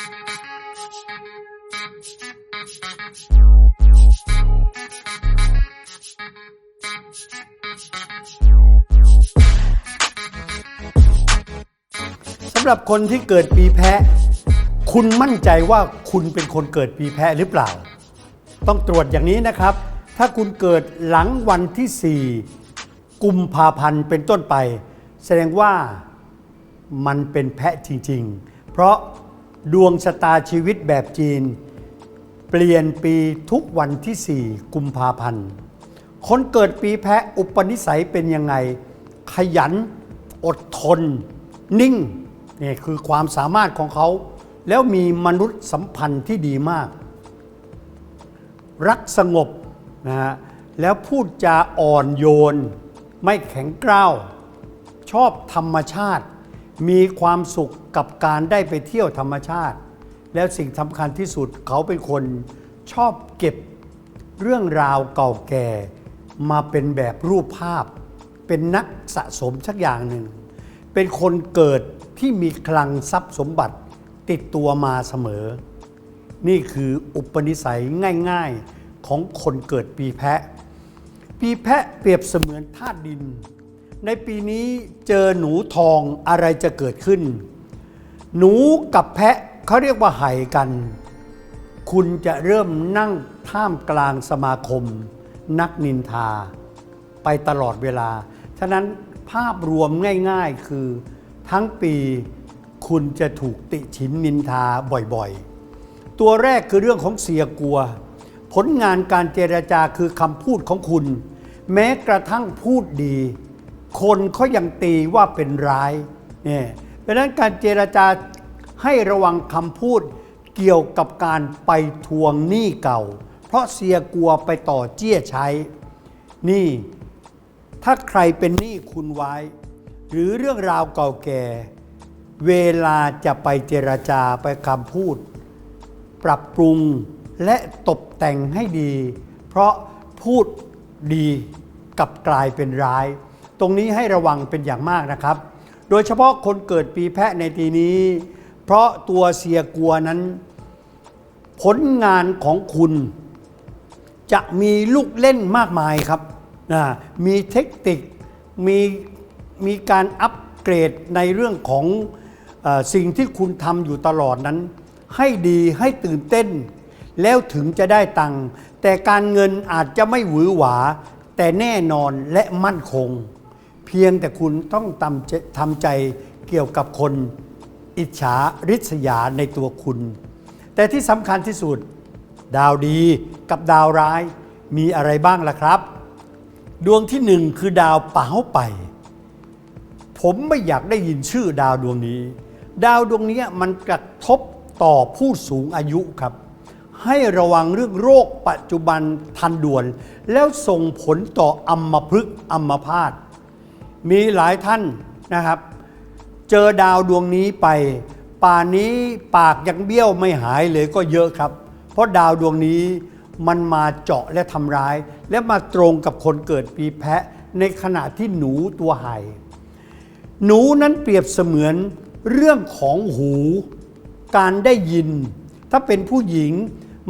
สำหรับคนที่เกิดปีแพะ คุณมั่นใจว่าคุณเป็นคนเกิดปีแพะหรือเปล่า ต้องตรวจอย่างนี้นะครับ ถ้าคุณเกิดหลังวันที่ 4 กุมภาพันธ์เป็นต้นไป แสดงว่ามันเป็นแพะจริง ๆ เพราะ ดวงชะตาชีวิตแบบจีน เปลี่ยนปีทุกวันที่ 4 กุมภาพันธ์ คนเกิดปีแพะอุปนิสัยเป็นยังไง ขยัน อดทน นิ่งนี่คือความสามารถของเขา แล้วมีมนุษยสัมพันธ์ที่ดีมาก รักสงบนะฮะแล้วพูดจาอ่อนโยน ไม่แข็งกร้าว ชอบธรรมชาติ มีความสุขกับการได้ไปเที่ยวธรรมชาติ แล้วสิ่งสำคัญที่สุดเขาเป็นคนชอบเก็บเรื่องราวเก่าแก่ มาเป็นแบบรูปภาพ เป็นนักสะสมสักอย่างหนึ่ง เป็นคนเกิดที่มีคลังทรัพย์สมบัติติดตัวมาเสมอ นี่คืออุปนิสัยง่ายๆของคนเกิดปีแพะ ปีแพะเปรียบเสมือนธาตุดิน ในปีนี้เจอหนูทองอะไรจะเกิดขึ้น หนูกับแพะเขาเรียกว่าไห่กัน คุณจะเริ่มนั่งท่ามกลางสมาคม นักนินทา ไปตลอดเวลา ฉะนั้นภาพรวมง่าย ๆ คือทั้งปีคุณจะถูกติฉินนินทาบ่อยๆ ตัวแรกคือเรื่องของเสียกลัว ผลงานการเจรจาคือคำพูดของคุณ แม้กระทั่งพูดดี คนเขายังตีว่าเป็นร้ายเนี่ยเพราะนั้นการเจรจาให้ระวังคำพูดเกี่ยวกับการไปทวงหนี้เก่า เพราะเสียกลัวไปต่อเจี้ยใช้ นี่ ถ้าใครเป็นหนี้คุณไว้ หรือเรื่องราวเก่าแก่ เวลาจะไปเจรจาไปคำพูด ปรับปรุงและตกแต่งให้ดี เพราะพูดดีกับกลายเป็นร้าย ตรงนี้ให้ระวังเป็นอย่างมากนะครับ โดยเฉพาะคนเกิดปีแพะในทีนี้ เพราะตัวเสียกัวนั้น ผลงานของคุณ จะมีลูกเล่นมากมายครับนะมีเทคนิคมีมีการอัปเกรดในเรื่องของอสิ่งที่คุณทำอยู่ตลอดนั้น ให้ดีให้ตื่นเต้น แล้วถึงจะได้ตังค์แต่การเงินอาจจะไม่หวือหวา แต่แน่นอนและมั่นคง เพียงแต่คุณต้องทำใจำใจเกี่ยวกับคนอิจฉาริษยาในตัวคุณ แต่ที่สำคัญที่สุด ดาวดีกับดาวร้ายมีอะไรบ้างล่ะครับ ดวงที่หนึ่งคือดาวเป๋าไป ผมไม่อยากได้ยินชื่อดาวดวงนี้ ดาวดวงนี้มันกระทบต่อผู้สูงอายุครับ ให้ระวังเรื่องโรคปัจจุบันทันด่วน แล้วส่งผลต่ออัมพฤกษ์อัมพาต มีหลายท่านนะครับ เจอดาวดวงนี้ไป ป่านนี้ปากยังเบี้ยวไม่หายเลยก็เยอะครับ เพราะดาวดวงนี้มันมาเจาะและทำร้าย และมาตรงกับคนเกิดปีแพะในขณะที่หนูตัวไห่หนูนั้นเปรียบเสมือนเรื่องของหู การได้ยิน ถ้าเป็นผู้หญิง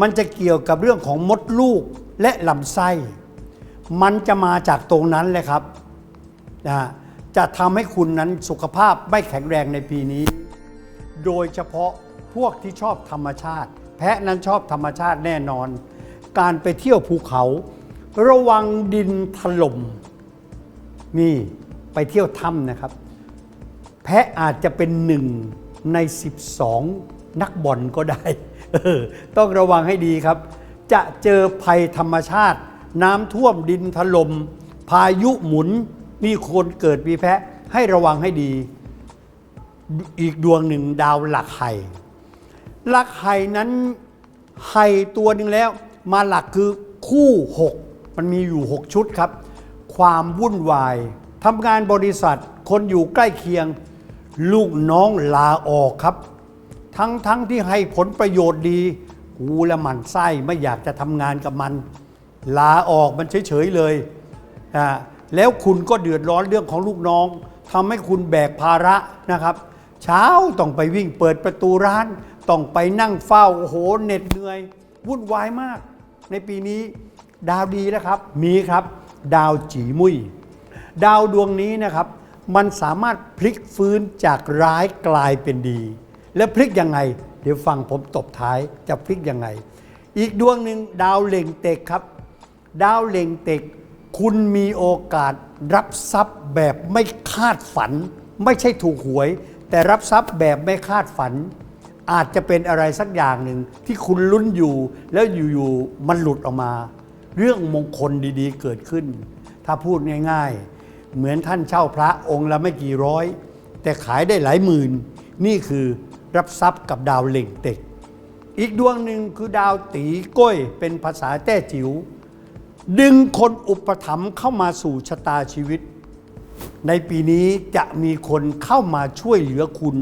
มันจะเกี่ยวกับเรื่องของมดลูกและลำไส้ มันจะมาจากตรงนั้นแหละครับ นะฮะจะทำให้คุณนั้นสุขภาพไม่แข็งแรงในปีนี้ โดยเฉพาะพวกที่ชอบธรรมชาติ แพะนั้นชอบธรรมชาติแน่นอน การไปเที่ยวภูเขา ระวังดินถล่มนี่ไปเที่ยวถ้ำนะครับ แพะอาจจะเป็นหนึ่งใน 12 นักบอลก็ได้เออต้องระวังให้ดีครับ จะเจอภัยธรรมชาติ น้ำท่วมดินถลม่มพายุหมุน มีคนเกิดปีแพะให้ระวังให้ดี อีกดวงหนึ่งดาวหลักไห่หลักไห่นั้นไห่ตัวหนึ่งแล้ว มาหลักคือคู่6มันมีอยู่6ชุดครับ ความวุ่นวายทำงานบริษัทคนอยู่ใกล้เคียง ลูกน้องลาออกครับ ทั้งทั้งที่ให้ผลประโยชน์ดีกูและมันไส้ไม่อยากจะทำงานกับมัน ลาออกมันเฉยๆเลยอ่า แล้วคุณก็เดือดร้อนเรื่องของลูกน้องทำให้คุณแบกภาระนะครับ เช้าต้องไปวิ่งเปิดประตูร้าน ต้องไปนั่งเฝ้าโอ้โหเหน็ดเหนื่อย วุ่นวายมาก ในปีนี้ดาวดีนะครับ มีครับ ดาวจีมุย ดาวดวงนี้นะครับ มันสามารถพลิกฟื้นจากร้ายกลายเป็นดี และพลิกยังไง เดี๋ยวฟังผมตบท้ายจะพลิกยังไง อีกดวงหนึ่งดาวเล็งเต็กครับ ดาวเล็งเต็ก คุณมีโอกาสรับทรัพย์แบบไม่คาดฝัน ไม่ใช่ถูกหวย แต่รับทรัพย์แบบไม่คาดฝัน อาจจะเป็นอะไรสักอย่างหนึ่งที่คุณลุ้นอยู่แล้วอยู่ๆมันหลุดออกมา เรื่องมงคลดีๆเกิดขึ้น ถ้าพูดง่ายๆ เหมือนท่านเช่าพระองค์ละไม่กี่ร้อย แต่ขายได้หลายหมื่น นี่คือรับทรัพย์กับดาวเล็งเต็ก อีกดวงหนึ่งคือดาวตีก้อยเป็นภาษาแต้จิ๋ว ดึงคนอุปถัมภ์เข้ามาสู่ชะตาชีวิต ในปีนี้จะมีคนเข้ามาช่วยเหลือคุณ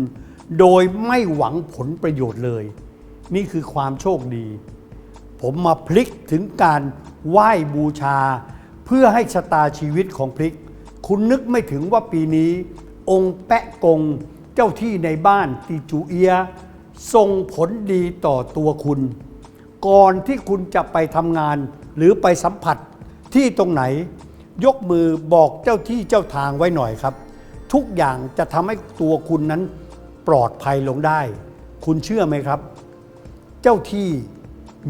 โดยไม่หวังผลประโยชน์เลย นี่คือความโชคดี ผมมาพลิกถึงการไหว้บูชา เพื่อให้ชะตาชีวิตของพลิก คุณนึกไม่ถึงว่าปีนี้ องค์แปะกงเจ้าที่ในบ้านตีจูเอียส่งผลดีต่อตัวคุณ ก่อนที่คุณจะไปทำงาน หรือไปสัมผัสที่ตรงไหน ยกมือบอกเจ้าที่เจ้าทางไว้หน่อยครับ ทุกอย่างจะทำให้ตัวคุณนั้นปลอดภัยลงได้ คุณเชื่อไหมครับ เจ้าที่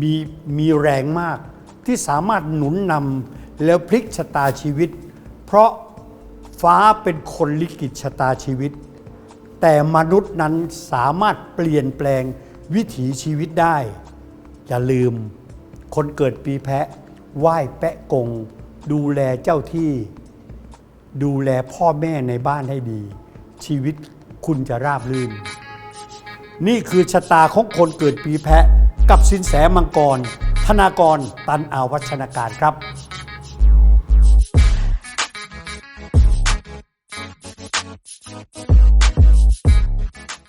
มีมีแรงมาก ที่สามารถหนุนนำแล้วพลิกชะตาชีวิต เพราะฟ้าเป็นคนลิขิตชะตาชีวิต แต่มนุษย์นั้นสามารถเปลี่ยนแปลงวิถีชีวิตได้ อย่าลืม คนเกิดปีแพะไหว้แปะกง ดูแลเจ้าที่ ดูแลพ่อแม่ในบ้านให้ดี ชีวิตคุณจะราบรื่น นี่คือชะตาของคนเกิดปีแพะ กับสินแสมังกร ธนากรตันอาวัชนาการครับ